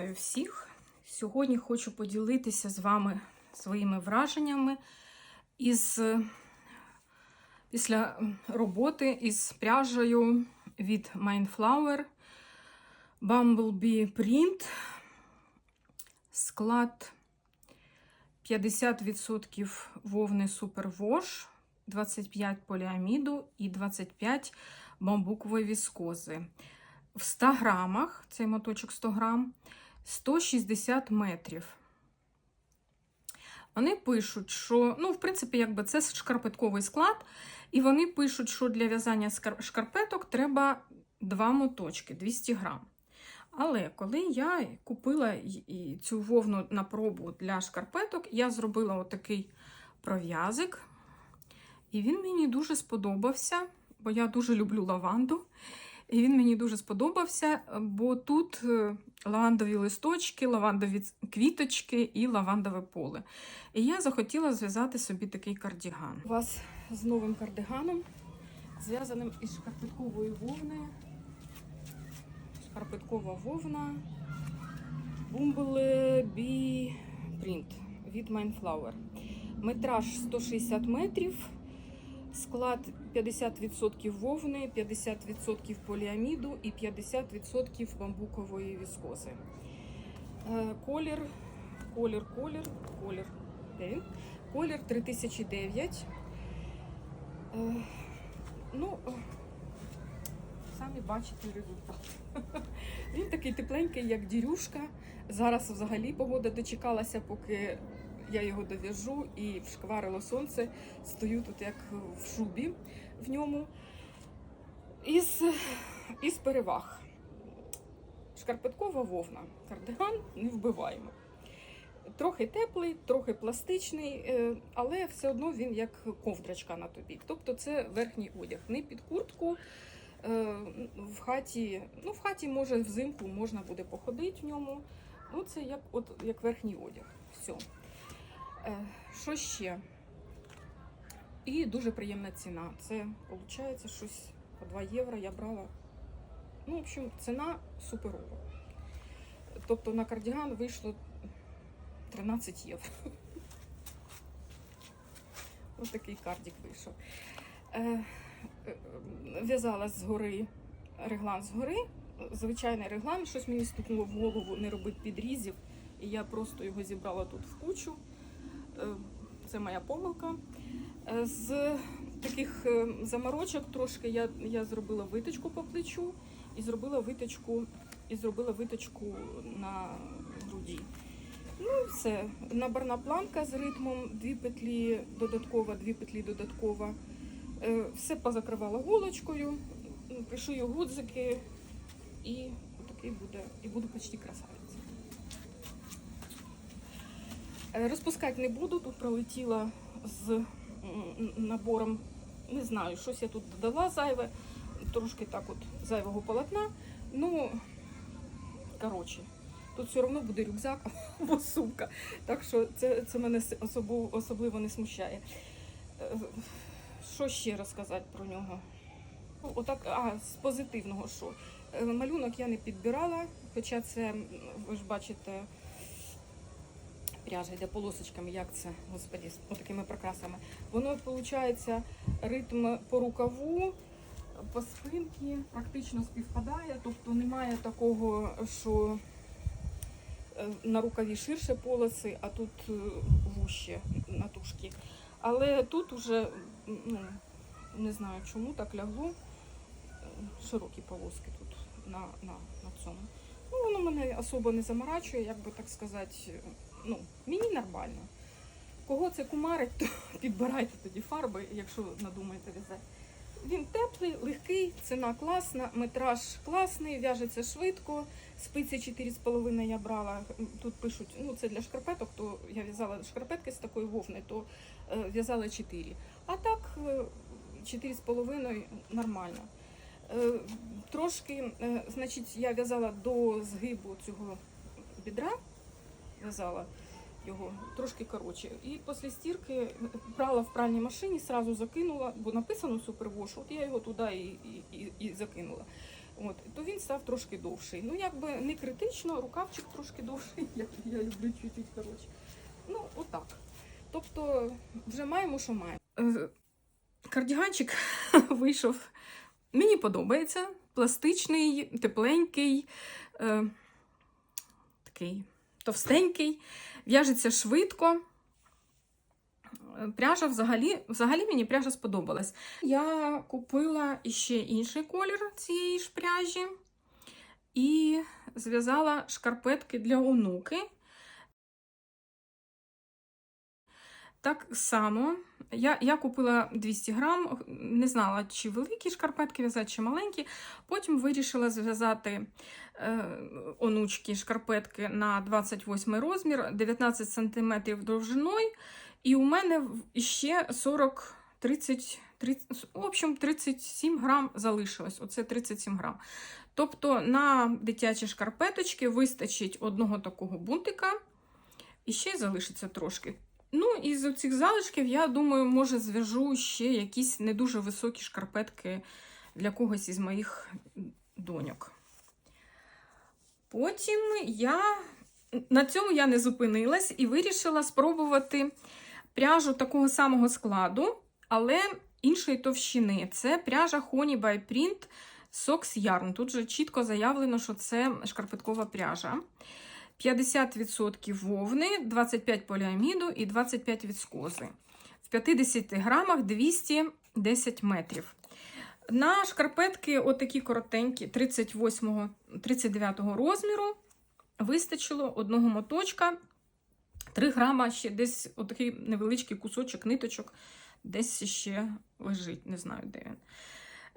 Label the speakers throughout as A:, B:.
A: Вітаю всіх! Сьогодні хочу поділитися з вами своїми враженнями із, після роботи із пряжею від Mindflower Bumblebee Print. Склад 50% вовни Superwash, 25 поліаміду і 25 бамбукової віскози. В 100 грамах, цей моточок 100 грам, 160 метрів. Вони пишуть, що, ну, в принципі, якби це шкарпетковий склад, і вони пишуть, що для в'язання шкарпеток треба 2 моточки 200 грам. Але коли я купила цю вовну на пробу для шкарпеток, я зробила отакий пров'язик, і він мені дуже сподобався, бо я дуже люблю лаванду. І він мені дуже сподобався, бо тут е, лавандові листочки, лавандові квіточки і лавандове поле. І я захотіла зв'язати собі такий кардіган. У вас з новим кардиганом, зв'язаним із шкарпетковою вовною. Шкарпеткова вовна Bumblebee Print від Mindflower. Метраж 160 метрів. Склад 50% вовни, 50% поліаміду і 50% бамбукової віскози. Е, Колір, колір, колір, колір. Де він? Колір 3009. Е, Ну, е, самі бачите результат. Він такий тепленький, як дірюшка. Зараз взагалі погода дочекалася, поки я його дов'яжу і вшкварило сонце. Стою тут як в шубі в ньому. Із, із переваг. Шкарпеткова вовна. Кардиган не вбиваємо. Трохи теплий, трохи пластичний, е, але все одно він як ковдрачка на тобі. Тобто це верхній одяг. Не під куртку. е, В хаті, ну в хаті може взимку можна буде походити в ньому. Ну, це як, от, як верхній одяг. Все. Е, Що ще? І дуже приємна ціна. Це виходить щось по 2 євро я брала. Ну, в общем, ціна суперова. Тобто на кардіган вийшло 13 євро. Ось такий кардик вийшов. Е, е, В'язала згори реглан згори. Звичайний реглан, щось мені стукнуло в голову не робити підрізів. І я просто його зібрала тут в кучу. Е, Це моя помилка. Е, З таких е, заморочок трошки я, я зробила виточку по плечу і зробила виточку, і зробила виточку на груді. Ну і все. Наборна планка з ритмом, дві петлі додаткова, дві петлі додаткова. Е, Все позакривала голочкою, пришию гудзики і такий буде, і буду почти красавиця. Е, Розпускати не буду, тут пролетіла з набором, не знаю, щось я тут додала зайве, трошки так от зайвого полотна. Ну, коротше, тут все одно буде рюкзак або сумка. Так що це, це мене с- особливо не смущає. Е, Що ще розказати про нього? Ну, Отак, а, з позитивного що? Е, Малюнок я не підбирала, хоча це, ви ж бачите, пряжа йде полосочками, як це, господі, з такими прикрасами. Воно виходить ритм по рукаву, по спинці практично співпадає, тобто немає такого, що е, на рукаві ширше полоси, а тут е, вужче на тушки. Але тут уже ну, не знаю чому так лягло. е, Широкі полоски тут на, на, на цьому. Ну, воно мене особо не заморачує, як би так сказати. Ну, мені нормально. Кого це кумарить, то підбирайте тоді фарби, якщо надумаєте в'язати. Він теплий, легкий, ціна класна, метраж класний, в'яжеться швидко. Спиці 4,5 я брала. Тут пишуть, ну це для шкарпеток, то я в'язала шкарпетки з такої вовни, то е, в'язала 4. А так е, 4,5 нормально. Е, Трошки, е, значить, я в'язала до згибу цього бідра, в'язала його трошки коротше. І після стірки брала в пральній машині, сразу закинула, бо написано супервош, от я його туди і, і, і, закинула. От, то він став трошки довший. Ну, якби не критично, рукавчик трошки довший, як я люблю чуть-чуть коротше. Ну, отак. Тобто, вже маємо, що маємо. Е, Кардіганчик вийшов. Мені подобається. Пластичний, тепленький, е, такий товстенький, в'яжеться швидко. Пряжа взагалі, взагалі мені пряжа сподобалась. Я купила іще інший колір цієї ж пряжі і зв'язала шкарпетки для онуки. Так само я, я купила 200 грам, не знала, чи великі шкарпетки в'язати, чи маленькі. Потім вирішила зв'язати е, онучки шкарпетки на 28 розмір, 19 см довжиною. І у мене ще 40, 30, 30, в общем, 37 грам залишилось. Оце 37 грам. Тобто на дитячі шкарпеточки вистачить одного такого бунтика, і ще залишиться трошки. Ну, і з цих залишків, я думаю, може зв'яжу ще якісь не дуже високі шкарпетки для когось із моїх доньок. Потім я на цьому я не зупинилась і вирішила спробувати пряжу такого самого складу, але іншої товщини. Це пряжа Honey by Print Socks Yarn. Тут же чітко заявлено, що це шкарпеткова пряжа. 50% вовни, 25 поліаміду і 25 віскози. В 50 грамах 210 метрів. На шкарпетки, отакі коротенькі, 38-39 розміру, вистачило одного моточка. 3 грама ще десь отакий невеличкий кусочок ниточок, десь ще лежить, не знаю, де він.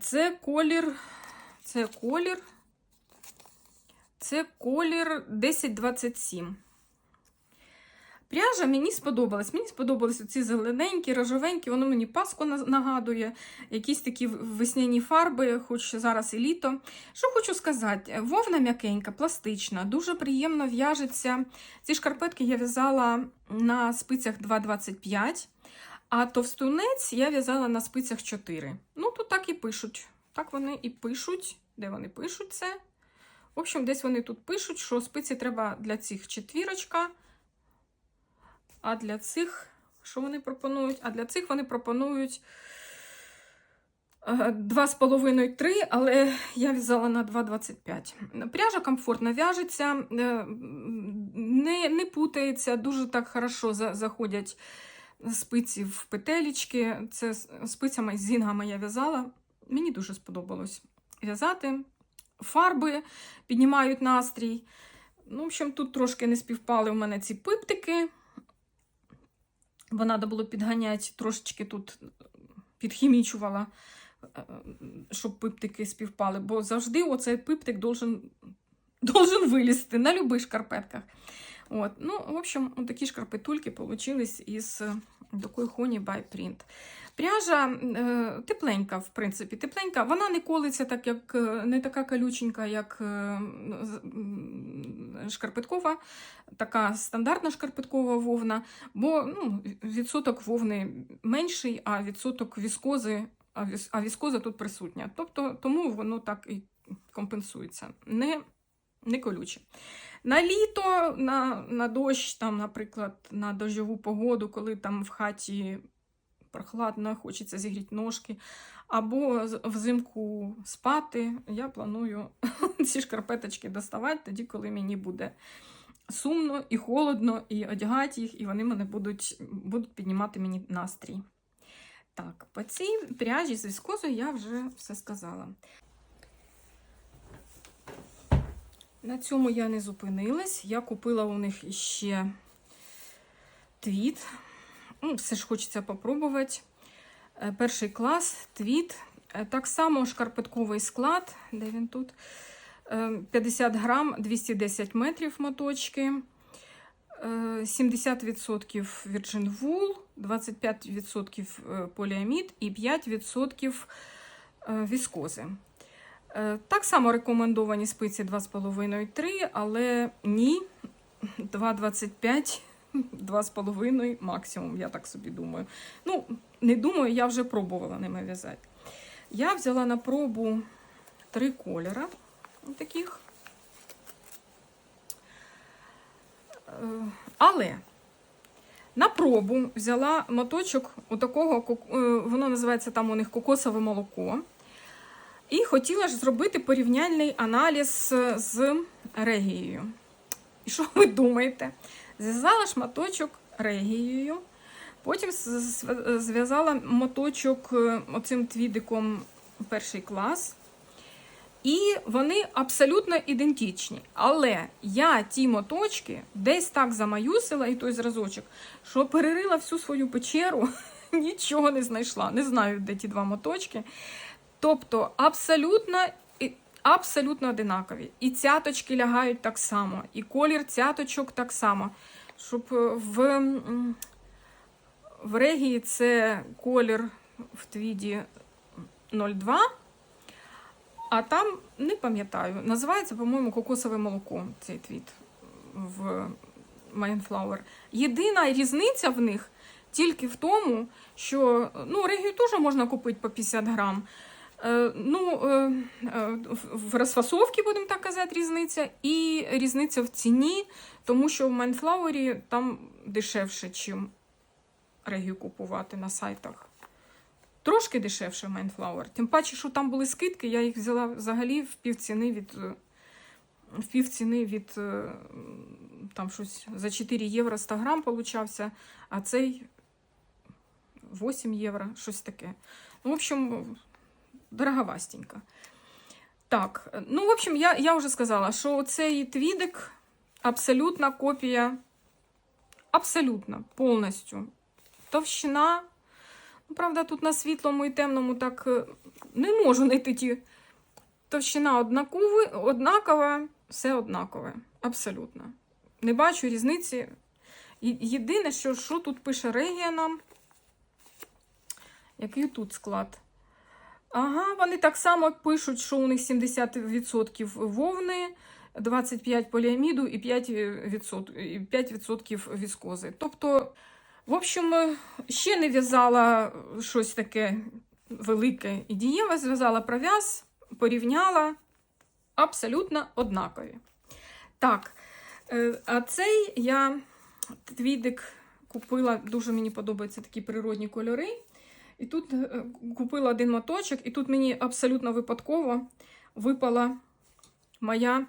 A: Це колір, це колір, це колір 1027. Пряжа мені сподобалась. Мені сподобались ці зелененькі, рожовенькі, воно мені паску нагадує, якісь такі весняні фарби, хоч зараз і літо. Що хочу сказати, вовна м'якенька, пластична, дуже приємно в'яжеться. Ці шкарпетки я в'язала на спицях 2,25, а товстунець я в'язала на спицях 4. Ну, тут так і пишуть. Так вони і пишуть. Де вони пишуть це? В общем, десь вони тут пишуть, що спиці треба для цих четвірочка. А для цих, що вони пропонують? А для цих вони пропонують 2,5-3, але я в'язала на 2,25. Пряжа комфортно в'яжеться, е, не, не путається, дуже так хорошо заходять спиці в петелечки. Це спицями з зінгами я в'язала. Мені дуже сподобалось в'язати. Фарби піднімають настрій. Ну, в общем, тут трошки не співпали у мене ці пиптики. Бо треба було підганяти, трошечки тут підхімічувала, е, щоб пиптики співпали. Бо завжди оцей пиптик должен, должен вилізти на любих шкарпетках. От. Ну, в общем, такі шкарпетульки получились із е, такої Honey by Print. Пряжа е, тепленька, в принципі, тепленька. Вона не колиться, так як е, не така колюченька, як е, шкарпеткова, така стандартна шкарпеткова вовна, бо ну, відсоток вовни менший, а відсоток віскози, а віскоза тут присутня. Тобто тому воно так і компенсується. Не, не колюче. На літо, на, на дощ, там, наприклад, на дощову погоду, коли там в хаті прохладно, хочеться зігріти ножки, або взимку спати, я планую ці шкарпеточки доставати тоді, коли мені буде сумно і холодно, і одягати їх, і вони мене будуть, будуть піднімати мені настрій. Так, по цій пряжі з віскозою я вже все сказала. На цьому я не зупинилась. Я купила у них іще твіт. Ну, все ж хочеться попробувати. Е, Перший клас, твіт. Е, Так само шкарпетковий склад, де він тут? Е, 50 грам, 210 метрів моточки. Е, 70% Virgin Wool, 25% е, поліамід і 5% е, віскози. Е, Так само рекомендовані спиці 2,5-3, але ні, 2,25, 2,5 максимум, я так собі думаю. Ну, не думаю, я вже пробувала ними в'язати. Я взяла на пробу три кольора таких. Е, Але на пробу взяла моточок у такого, е, воно називається там у них кокосове молоко. І хотіла ж зробити порівняльний аналіз з регією. І що ви думаєте? Зв'язала шматочок регією, потім зв'язала моточок е, оцим твідиком перший клас. І вони абсолютно ідентичні. Але я ті моточки десь так замаюсила, і той зразочок, що перерила всю свою печеру, нічого не знайшла. Не знаю, де ті два моточки. Тобто абсолютно, абсолютно одинакові. І цяточки лягають так само, і колір цяточок так само. Щоб е, в, в регії це колір в твіді 02. А там не пам'ятаю. Називається, по-моєму, кокосове молоко цей твіт в Mindflower. Єдина різниця в них тільки в тому, що ну, регію теж можна купити по 50 грам. Е, ну, е, е, в- розфасовці, будемо так казати, різниця, і різниця в ціні, тому що в Mindflower там дешевше, ніж регію купувати на сайтах. Трошки дешевше Mindflower. Тим паче, що там були скидки, я їх взяла взагалі в півціни від. В півціни від там щось за 4 євро 100 грам получався, а цей 8 євро, щось таке. Ну, в общем, дороговастенько. Так, ну, в общем, я, я вже сказала, що цей твідик абсолютна копія, абсолютно, повністю. Товщина. Ну, правда, тут на світлому і темному так е, не можу знайти ті. Товщина однакова, однакова, все однакове. Абсолютно. Не бачу різниці. Єдине, що, що тут пише Регія нам. Який тут склад? Ага, вони так само пишуть, що у них 70% вовни, 25 поліаміду і 5%, 5% віскози. Тобто, в общем, е, ще не в'язала щось таке велике і дієве, зв'язала пров'яз, порівняла абсолютно однакові. Так, е, а цей я твідик купила, дуже мені подобаються такі природні кольори. І тут е, купила один моточок, і тут мені абсолютно випадково випала моя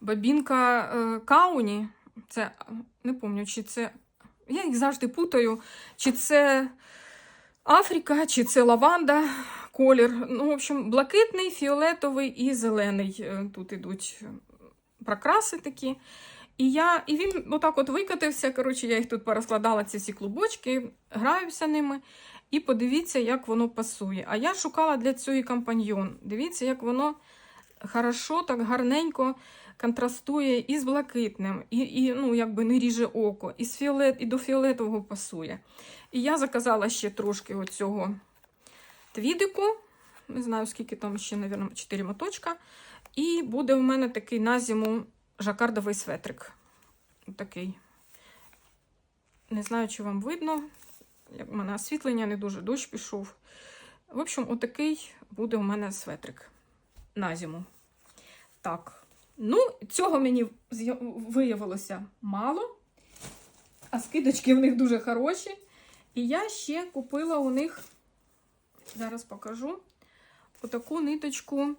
A: бабінка е, Кауні. Це не пам'ятаю, чи це. Я їх завжди путаю, чи це Африка, чи це лаванда колір. Ну, в общем, блакитний, фіолетовий і зелений. е, Тут ідуть прокраси такі. І я, і він отак от викотився. Коротше, я їх тут порозкладала, ці всі клубочки, граюся ними. І подивіться, як воно пасує. А я шукала для цього і компаньйон. Дивіться, як воно хорошо, так гарненько контрастує і з блакитним, і, і ну, якби не ріже око, і, з фіолет, і до фіолетового пасує. І я заказала ще трошки оцього твідику. Не знаю, скільки там ще, мабуть, 4 моточка. І буде в мене такий на зиму жакардовий светрик. Такий. Не знаю, чи вам видно. У мене освітлення не дуже дощ пішов. В общем, отакий буде у мене светрик на зиму. Так. Ну, цього мені виявилося мало. А скидочки в них дуже хороші. І я ще купила у них, зараз покажу, отаку ниточку.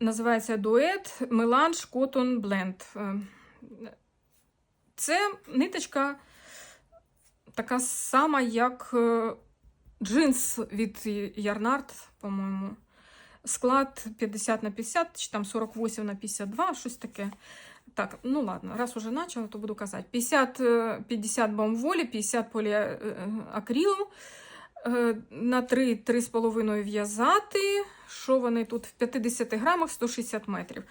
A: Називається дует Melange Cotton Blend. Е, Це ниточка така сама, як е, джинс від Ярнард, по-моєму. Склад 50 на 50, чи там 48 на 52, щось таке. Так, ну ладно, раз уже начала, то буду казати. 50, е, 50 бомволі, 50 поліакрилу, на 3, 3,5 в'язати. Що вони тут в 50 грамах 160 метрів.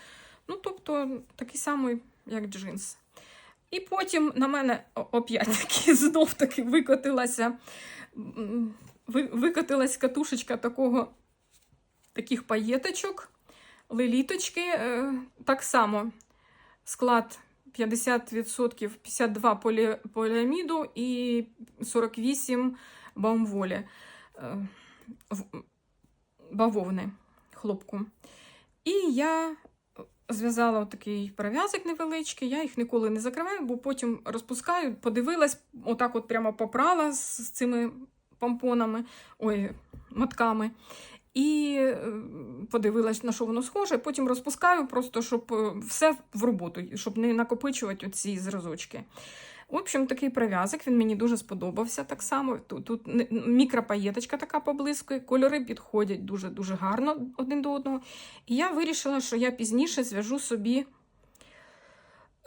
A: Ну, тобто, такий самий, як джинс. І потім на мене опять-таки знов таки викотилася, викотилась катушечка такого, таких паєточок, леліточки. е, Так само склад 50%, 52 полі, поліаміду і 48 баумволі. Е, бавовни хлопку. І я зв'язала такий перев'язок невеличкий, я їх ніколи не закриваю, бо потім розпускаю, подивилась, отак от прямо попрала з, цими помпонами, ой, мотками. І е, подивилась, на що воно схоже, потім розпускаю, просто щоб е, все в роботу, щоб не накопичувати оці зразочки. В общем, такий прив'язок, він мені дуже сподобався так само. Тут, тут мікропаєточка така поблискує, кольори підходять дуже-дуже гарно один до одного. І я вирішила, що я пізніше зв'яжу собі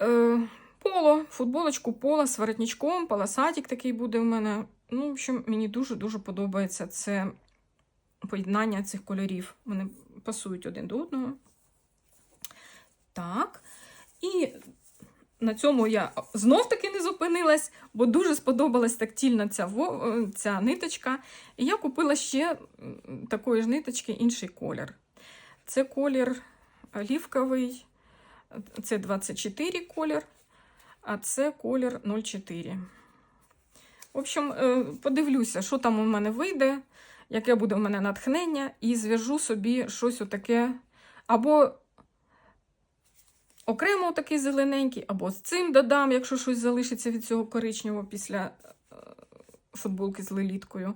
A: е, поло, футболочку поло з воротничком, полосатик такий буде у мене. Ну, в общем, мені дуже-дуже подобається це поєднання цих кольорів. Вони пасують один до одного. Так. І на цьому я знов таки не зупинилась, бо дуже сподобалась тактильна ця, е, ця ниточка. І я купила ще такої ж ниточки інший колір. Це колір олівковий, це 24 колір, а це колір 04. В общем, е, подивлюся, що там у мене вийде, яке буде у мене натхнення, і зв'яжу собі щось отаке або окремо такий зелененький, або з цим додам, якщо щось залишиться від цього коричневого після е, футболки з леліткою.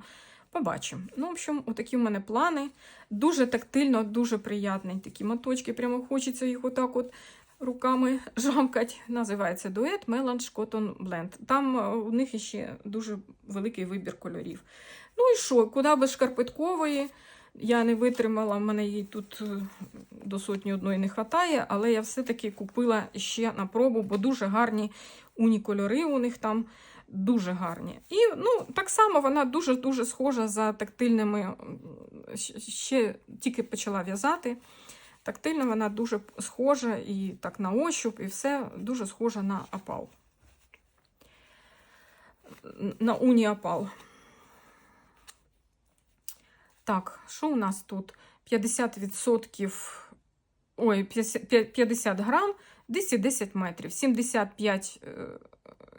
A: Побачимо. Ну, в общем, отакі в мене плани. Дуже тактильно, дуже приятні такі моточки. Прямо хочеться їх отак от руками жамкать. Називається дует Melange Cotton Blend. Там е, у них ще дуже великий вибір кольорів. Ну і що, куди без шкарпеткової? Я не витримала, в мене її тут е, до сотні одної не вистачає, але я все-таки купила ще на пробу, бо дуже гарні унікольори у них там дуже гарні. І ну, так само вона дуже-дуже схожа за тактильними. Ще тільки почала в'язати. Тактильно вона дуже схожа і так на ощуп, і все дуже схожа на опал. На уніопал. Так, що у нас тут? 50%, ой, 50 50 грам, десь і 10 метрів, 75 е,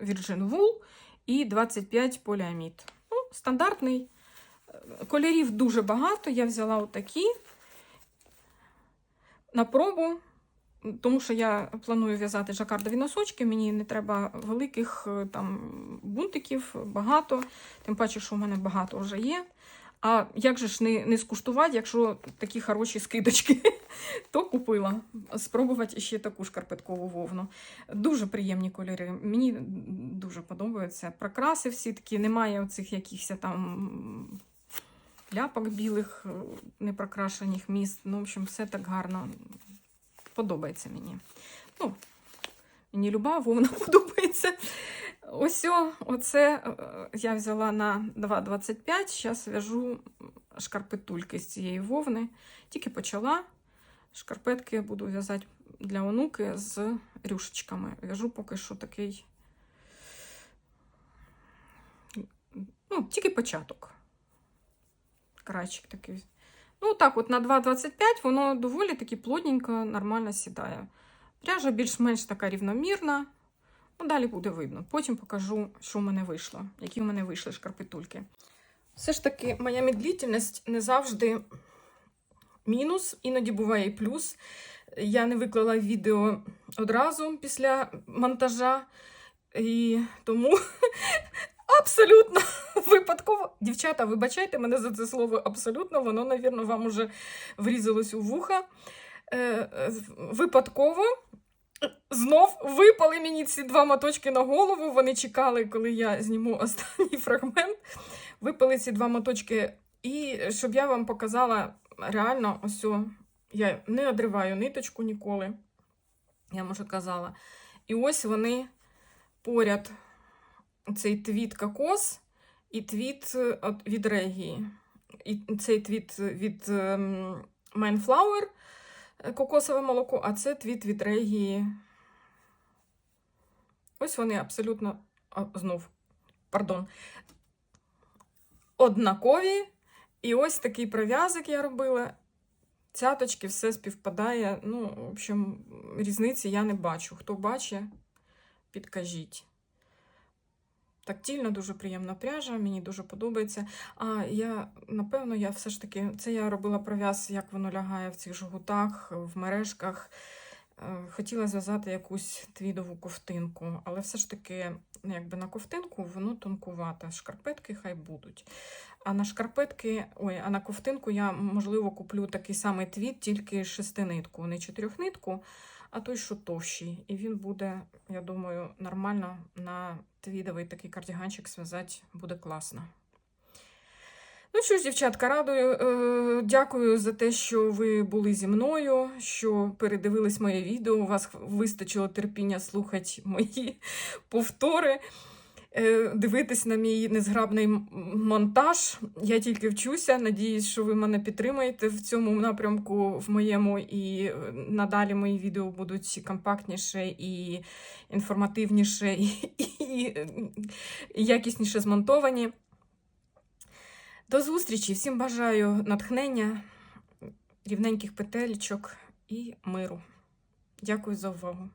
A: Virgin Wool і 25 поліамід. Ну, стандартний. Е, Кольорів дуже багато. Я взяла отакі на пробу, тому що я планую в'язати жакардові носочки. Мені не треба великих е, там бунтиків, багато. Тим паче, що в мене багато вже є. А як же ж не, не скуштувати, якщо такі хороші скидочки, то купила. Спробувати ще таку шкарпеткову вовну. Дуже приємні кольори. Мені дуже подобаються. Прокраси всі такі, немає оцих якихось там ляпок білих, е, непрокрашених міст. Ну, в общем, все так гарно подобається мені. Ну, мені люба вовна подобається. Ось оце е, я взяла на 2,25. Зараз в'яжу шкарпетульки з цієї вовни. Тільки почала. Шкарпетки буду в'язати для онуки з рюшечками. В'яжу поки що такий. Ну, тільки початок. Крайчик такий. Ну, так, от на 2,25 воно доволі таки плотненько, нормально сідає. Пряжа більш-менш така рівномірна. Ну, далі буде видно. Потім покажу, що в мене вийшло, які в мене вийшли шкарпетульки. Все ж таки, моя медлительність не завжди мінус, іноді буває і плюс. Я не виклала відео одразу після монтажа, і тому абсолютно випадково. Дівчата, вибачайте мене за це слово абсолютно, воно, навірно, вам уже врізалось у вуха. Е, е, Випадково знов випали мені ці два моточки на голову. Вони чекали, коли я зніму останній фрагмент. Випали ці два моточки. І щоб я вам показала реально, ось я не одриваю ниточку ніколи. Я може казала. І ось вони поряд цей твіт кокос і твіт е, від регії. І цей твіт від ем, Mindflower е, кокосове молоко, а це твіт від регії. Ось вони абсолютно а, знов, пардон, однакові. І ось такий прив'язок я робила. Цяточки, все співпадає. Ну, в общем, різниці я не бачу. Хто бачить, підкажіть.
B: Тактильно, дуже приємна пряжа, мені дуже подобається. А я, напевно, я все ж таки, це я робила пров'яз, як воно лягає в цих жгутах, в мережках. Е, Хотіла зв'язати якусь твідову ковтинку, але все ж таки, ну, якби на ковтинку воно тонкувате. Шкарпетки хай будуть. А на шкарпетки, ой, а на ковтинку я, можливо, куплю такий самий твіт, тільки шестинитку, не чотирьохнитку, а той, що товщий. І він буде, я думаю, нормально на твідовий такий кардіганчик зв'язати буде класно. Ну що ж, дівчатка, радую. Е, дякую за те, що ви були зі мною, що передивились моє відео. У вас вистачило терпіння слухати мої повтори, дивитись на мій незграбний монтаж. Я тільки вчуся. Надіюсь, що ви мене підтримаєте в цьому напрямку в моєму, і е, надалі мої відео будуть компактніше і інформативніше, і, і, і якісніше змонтовані. До зустрічі! Всім бажаю натхнення, рівненьких петелечок і миру. Дякую за увагу.